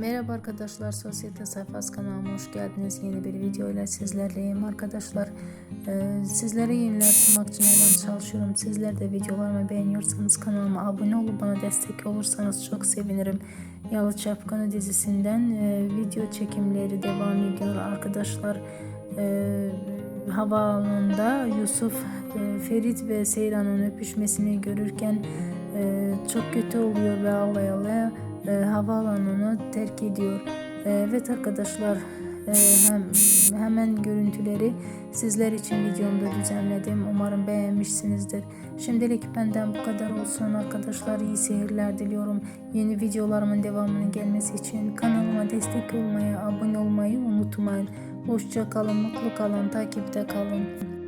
Merhaba arkadaşlar, Sosyete Sayfası kanalıma hoş geldiniz. Yeni bir video ile sizlerleyim arkadaşlar. Ee, sizlere yeniler sunmak için her an çalışıyorum. Sizler de videolarımı beğeniyorsanız kanalıma abone olup bana destek olursanız çok sevinirim. Yalı Çapkını dizisinden e, video çekimleri devam ediyor arkadaşlar. Ee, havaalanında Yusuf, e, Ferit ve Seyran'ın öpüşmesini görürken e, çok kötü oluyor ve ağlaya ağlaya e, havaalanını terk ediyor. E, evet arkadaşlar e, hem hemen görüntüleri sizler için videomda düzenledim. Umarım beğenmişsinizdir. Şimdilik benden bu kadar olsun arkadaşlar. İyi seyirler diliyorum. Yeni videolarımın devamının gelmesi için kanalıma destek olmayı, abone olmayı unutmayın. Hoşça kalın, mutlu kalın, takipte kalın.